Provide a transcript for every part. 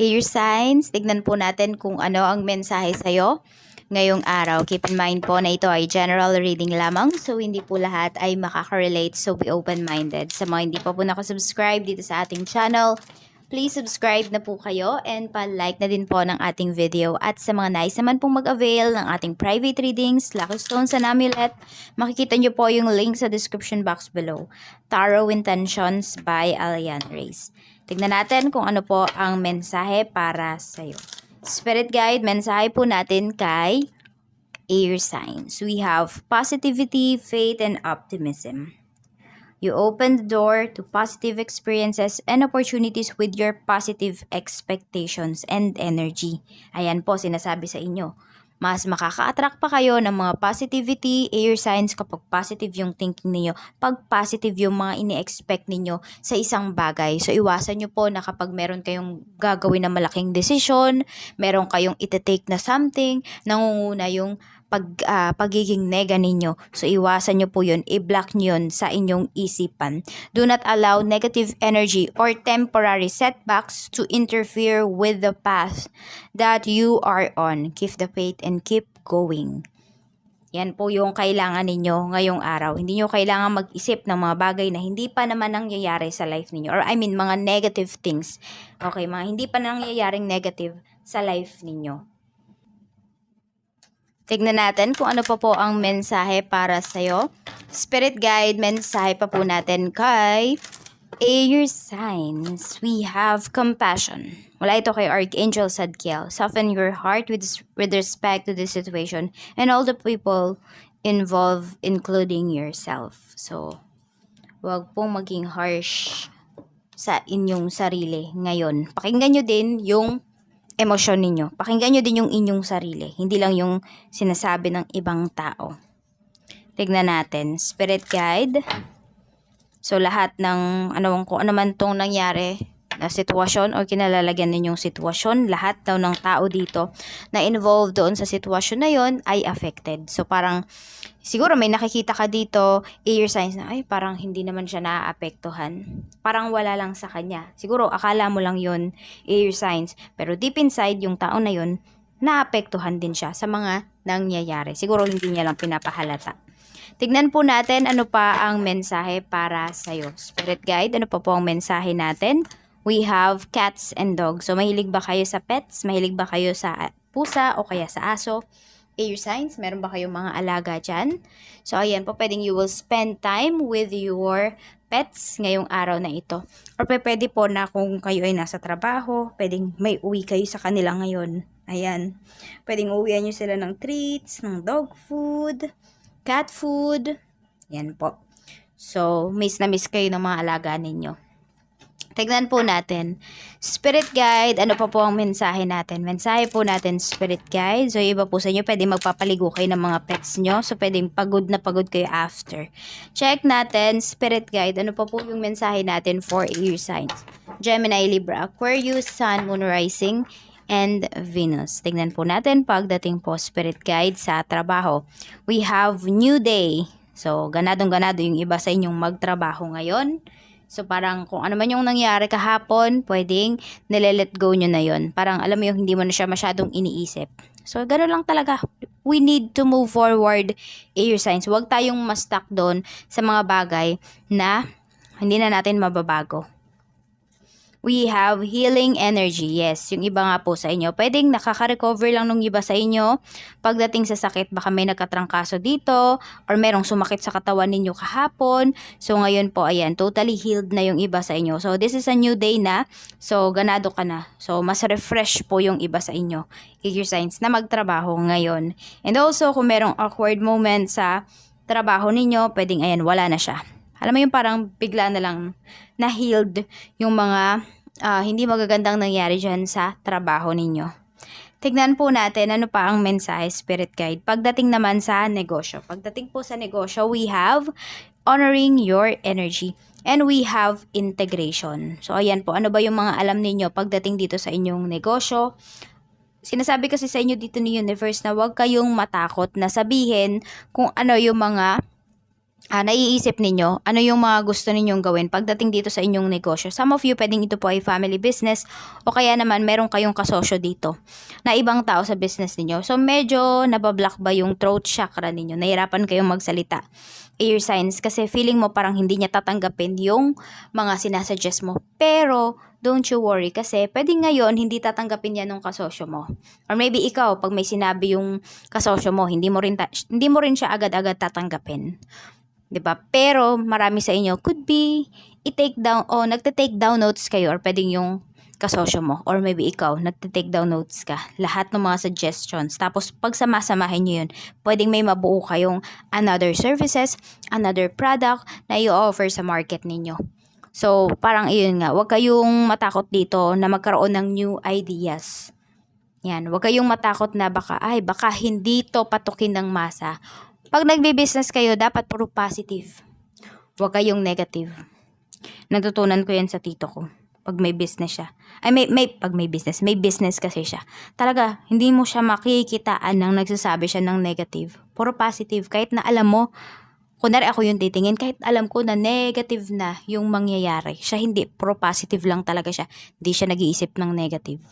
Air signs, tignan po natin kung ano ang mensahe sa'yo ngayong araw. Keep in mind po na ito ay general reading lamang, so hindi po lahat ay makaka-relate, so be open-minded. Sa mga hindi pa po nakasubscribe dito sa ating channel, please subscribe na po kayo and pa-like na din po ng ating video. At sa mga nais naman pong mag-avail ng ating private readings, Lucky Stones and Amulet, makikita nyo po yung link sa description box below. Tarot Intentions by Alian Reyes. Tignan natin kung ano po ang mensahe para sa'yo. Spirit Guide, mensahe po natin kay air signs. We have positivity, faith, and optimism. You open the door to positive experiences and opportunities with your positive expectations and energy. Ayan po, sinasabi sa inyo. Mas makaka-attract pa kayo ng mga positivity, air signs kapag positive yung thinking ninyo, pag positive yung mga ini-expect ninyo sa isang bagay. So, iwasan nyo po na kapag meron kayong gagawin na malaking decision, meron kayong ite-take na something, nangunguna yung pag, ah, pagiging nega ninyo. So, iwasan nyo po yun. I-block nyo yun sa inyong isipan. Do not allow negative energy or temporary setbacks to interfere with the path that you are on. Keep the faith and keep going. Yan po yung kailangan ninyo ngayong araw. Hindi nyo kailangan mag-isip ng mga bagay na hindi pa naman nangyayari sa life ninyo. Or I mean, mga negative things. Okay, mga hindi pa nangyayaring negative sa life ninyo. Tignan natin kung ano pa po ang mensahe para sa'yo. Spirit guide, mensahe pa po natin kay air signs. We have compassion. Wala ito kay Archangel Sadkiel. Soften your heart with, with respect to this situation and all the people involved, including yourself. So, wag pong maging harsh sa inyong sarili ngayon. Pakinggan nyo din yung emosyon ninyo. Pakinggan nyo din yung inyong sarili. Hindi lang yung sinasabi ng ibang tao. Tignan natin. Spirit guide. So, lahat ng, ano, kung ano man tong nangyari na sitwasyon o kinalalagyan ninyong sitwasyon, lahat daw ng tao dito na involved doon sa sitwasyon na yon ay affected. So, parang, siguro may nakikita ka dito, air signs na, ay, parang hindi naman siya naaapektuhan. Parang wala lang sa kanya. Siguro, akala mo lang yon air signs. Pero deep inside, yung tao na yon naapektuhan din siya sa mga nangyayari. Siguro, hindi niya lang pinapahalata. Tignan po natin ano pa ang mensahe para sa'yo. Spirit Guide, ano pa po ang mensahe natin? We have cats and dogs. So, mahilig ba kayo sa pets? Mahilig ba kayo sa pusa o kaya sa aso? Air signs, meron ba kayong mga alaga dyan? So, ayan po, pwedeng you will spend time with your pets ngayong araw na ito. Or pwede po na kung kayo ay nasa trabaho, pwedeng may uwi kayo sa kanila ngayon. Ayan. Pwedeng uwian nyo sila ng treats, ng dog food, cat food. Yan po. So, miss na miss kayo ng mga alaga ninyo. Tignan po natin. Spirit Guide, ano pa po ang mensahe natin? Mensahe po natin, Spirit Guide. So, iba po sa inyo, pwede magpapaligo kayo ng mga pets nyo. So, pwedeng pagod na pagod kayo after. Check natin, Spirit Guide, ano pa po yung mensahe natin for air signs? Gemini, Libra, Aquarius, Sun, Moon Rising, and Venus. Tignan po natin pagdating po Spirit Guide sa trabaho. We have new day. So, ganadong-ganado yung iba sa inyong magtrabaho ngayon. So, parang kung ano man yung nangyari kahapon, pwedeng nile-let go nyo na yon Parang alam mo yung hindi mo na siya masyadong iniisip. So, gano'n lang talaga. We need to move forward air signs. Huwag tayong ma-stuck doon sa mga bagay na hindi na natin mababago. We have healing energy. Yes, yung iba nga po sa inyo. Pwedeng nakaka-recover lang nung iba sa inyo. Pagdating sa sakit, baka may nagkatrangkaso dito or merong sumakit sa katawan ninyo kahapon. So, ngayon po, ayan, totally healed na yung iba sa inyo. So, this is a new day na. So, ganado ka na. So, mas refresh po yung iba sa inyo. Your signs na magtrabaho ngayon. And also, kung merong awkward moment sa trabaho ninyo, pwedeng, ayan, wala na siya. Alam mo yung parang bigla na lang na-healed yung mga ah, hindi magagandang nangyari dyan sa trabaho ninyo. Tignan po natin ano pa ang mensahe Spirit Guide. Pagdating naman sa negosyo. Pagdating po sa negosyo, we have honoring your energy. And we have integration. So, ayan po. Ano ba yung mga alam ninyo pagdating dito sa inyong negosyo? Sinasabi kasi sa inyo dito ni Universe na huwag kayong matakot na sabihin kung ano yung mga ah, naiisip ninyo, ano yung mga gusto ninyong gawin pagdating dito sa inyong negosyo. Some of you, pwedeng ito po ay family business o kaya naman meron kayong kasosyo dito na ibang tao sa business ninyo. So, medyo nabablock ba yung throat chakra ninyo? Nahirapan kayong magsalita. Air signs kasi feeling mo parang hindi niya tatanggapin yung mga sinasuggest mo. Pero, don't you worry kasi pwede ngayon hindi tatanggapin yan ng kasosyo mo. Or maybe ikaw, pag may sinabi yung kasosyo mo, hindi mo rin, ta- hindi mo rin siya agad-agad tatanggapin. 'Di ba? Pero marami sa inyo could be i-take down o nagte-take down notes kayo or pwedeng yung kasosyo mo or maybe ikaw nagte-take down notes ka. Lahat ng mga suggestions. Tapos pag samasamahin niyo yun, pwedeng may mabuo kayong another services, another product na i-offer sa market ninyo. So, parang iyon nga, huwag kayong matakot dito na magkaroon ng new ideas. Yan, huwag kayong matakot na baka, ay, baka hindi to patukin ng masa. Pag nagbe-business kayo, dapat puro positive. Huwag kayong negative. Natutunan ko yan sa tito ko. Pag may business siya. Ay, may, may, pag may business. May business kasi siya. Talaga, hindi mo siya makikitaan nang nagsasabi siya ng negative. Puro positive. Kahit na alam mo, kunwari ako yung titingin, kahit alam ko na negative na yung mangyayari. Siya hindi, puro positive lang talaga siya. Hindi siya nag-iisip ng negative.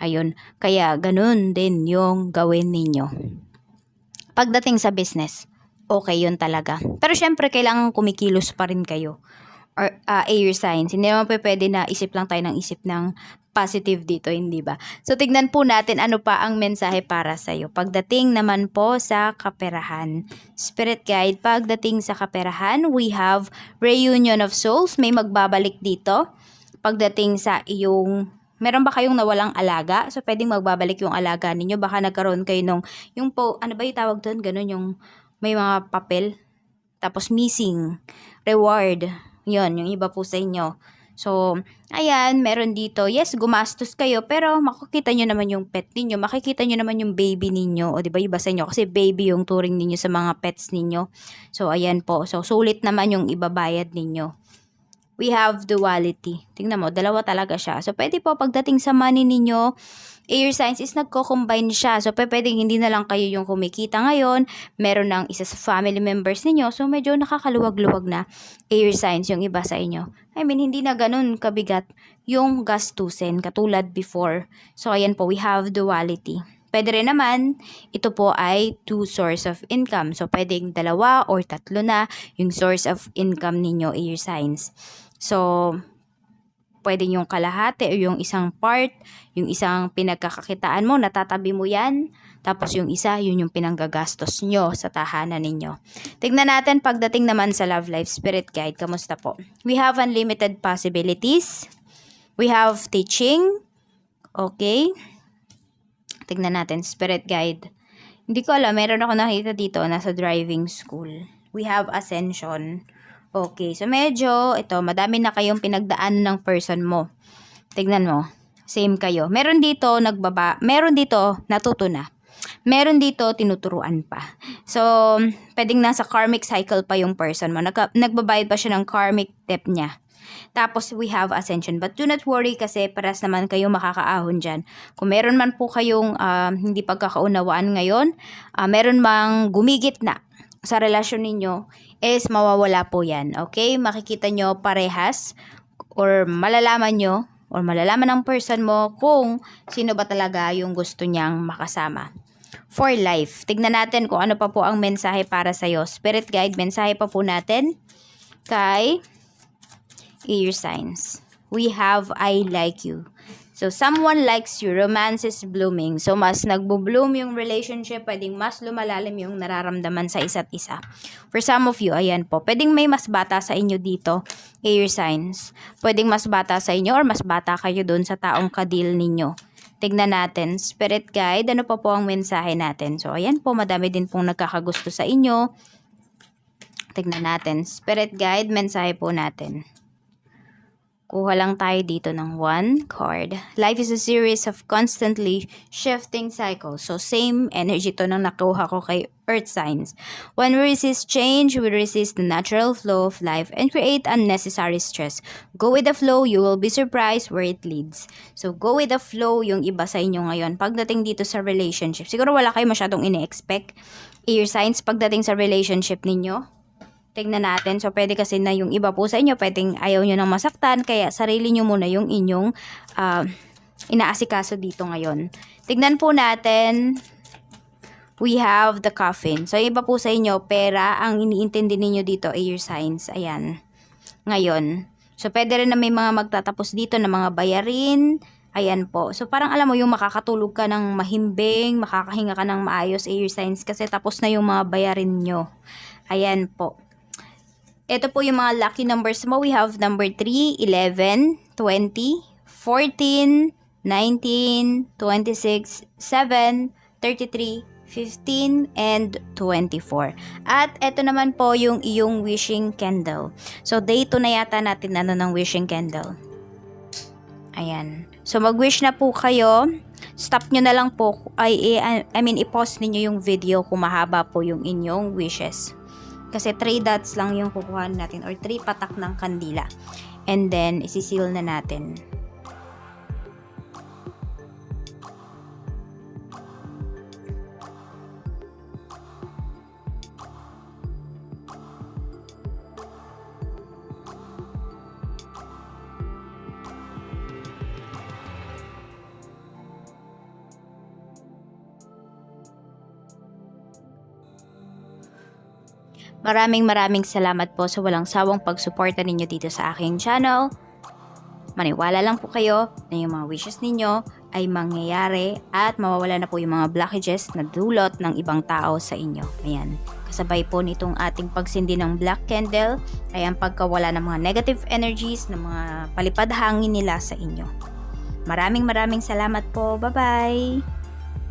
Ayun. Kaya, ganun din yung gawin ninyo pagdating sa business, okay yun talaga. Pero syempre, kailangan kumikilos pa rin kayo. Or uh, air signs. Hindi naman pa pwede na isip lang tayo ng isip ng positive dito, hindi ba? So, tignan po natin ano pa ang mensahe para sa'yo. Pagdating naman po sa kaperahan. Spirit guide, pagdating sa kaperahan, we have reunion of souls. May magbabalik dito. Pagdating sa iyong Meron ba kayong nawalang alaga? So, pwedeng magbabalik yung alaga ninyo. Baka nagkaroon kayo nung, yung po, ano ba yung tawag doon? Ganun yung, may mga papel. Tapos, missing. Reward. Yun, yung iba po sa inyo. So, ayan, meron dito. Yes, gumastos kayo, pero makikita nyo naman yung pet ninyo. Makikita nyo naman yung baby ninyo. O, di ba, iba sa inyo. Kasi baby yung turing ninyo sa mga pets ninyo. So, ayan po. So, sulit naman yung ibabayad ninyo we have duality. Tingnan mo, dalawa talaga siya. So, pwede po pagdating sa money ninyo, air signs is nagko-combine siya. So, pwedeng hindi na lang kayo yung kumikita ngayon. Meron ng isa sa family members ninyo. So, medyo nakakaluwag-luwag na air signs yung iba sa inyo. I mean, hindi na ganun kabigat yung gastusin katulad before. So, ayan po, we have duality. Pwede rin naman, ito po ay two source of income. So, pwedeng dalawa or tatlo na yung source of income ninyo, air signs. So, pwede yung kalahati o yung isang part, yung isang pinagkakakitaan mo, natatabi mo yan. Tapos yung isa, yun yung pinanggagastos nyo sa tahanan ninyo. Tignan natin pagdating naman sa Love Life Spirit Guide. Kamusta po? We have unlimited possibilities. We have teaching. Okay. Tignan natin, Spirit Guide. Hindi ko alam, meron ako nakita dito, nasa driving school. We have ascension. Okay, so medyo, ito, madami na kayong pinagdaan ng person mo. Tignan mo, same kayo. Meron dito, nagbaba, meron dito, natuto na. Meron dito, tinuturuan pa. So, pwedeng nasa karmic cycle pa yung person mo. Nag, nagbabayad pa siya ng karmic debt niya. Tapos, we have ascension. But do not worry kasi paras naman kayo makakaahon dyan. Kung meron man po kayong uh, hindi pagkakaunawaan ngayon, uh, meron mang gumigit na sa relasyon ninyo, is mawawala po yan. Okay? Makikita nyo parehas or malalaman nyo or malalaman ng person mo kung sino ba talaga yung gusto niyang makasama. For life. Tignan natin kung ano pa po ang mensahe para sa'yo. Spirit guide, mensahe pa po natin kay air signs. We have I like you. So, someone likes you, romance is blooming. So, mas nagbo-bloom yung relationship, pwedeng mas lumalalim yung nararamdaman sa isa't isa. For some of you, ayan po, pwedeng may mas bata sa inyo dito, air signs. Pwedeng mas bata sa inyo or mas bata kayo doon sa taong kadil ninyo. Tignan natin, spirit guide, ano pa po ang mensahe natin? So, ayan po, madami din pong nagkakagusto sa inyo. Tignan natin, spirit guide, mensahe po natin. Kuha lang tayo dito ng one card. Life is a series of constantly shifting cycles. So, same energy to nang nakuha ko kay Earth Signs. When we resist change, we resist the natural flow of life and create unnecessary stress. Go with the flow, you will be surprised where it leads. So, go with the flow yung iba sa inyo ngayon. Pagdating dito sa relationship, siguro wala kayo masyadong ine-expect. Ear signs pagdating sa relationship ninyo tignan natin. So, pwede kasi na yung iba po sa inyo, pwedeng ayaw nyo nang masaktan, kaya sarili nyo muna yung inyong ah, inaasikaso dito ngayon. Tignan po natin, we have the coffin. So, iba po sa inyo, pera, ang iniintindi ninyo dito ay your signs. Ayan. Ngayon. So, pwede rin na may mga magtatapos dito na mga bayarin. Ayan po. So, parang alam mo yung makakatulog ka ng mahimbing, makakahinga ka ng maayos, ay your signs, kasi tapos na yung mga bayarin nyo. Ayan po. Ito po yung mga lucky numbers mo. We have number 3, 11, 20, 14, 19, 26, 7, 33, 15, and 24. At ito naman po yung iyong wishing candle. So, day 2 na yata natin ano ng wishing candle. Ayan. So, mag-wish na po kayo. Stop nyo na lang po. I, I mean, i-pause ninyo yung video kung mahaba po yung inyong wishes. Kasi 3 dots lang yung kukuha natin or 3 patak ng kandila. And then, isisil na natin. Maraming maraming salamat po sa walang sawang pagsuporta ninyo dito sa aking channel. Maniwala lang po kayo na yung mga wishes ninyo ay mangyayari at mawawala na po yung mga blockages na dulot ng ibang tao sa inyo. Ayan. Kasabay po nitong ating pagsindi ng black candle ay ang pagkawala ng mga negative energies, ng mga palipad hangin nila sa inyo. Maraming maraming salamat po. Bye-bye!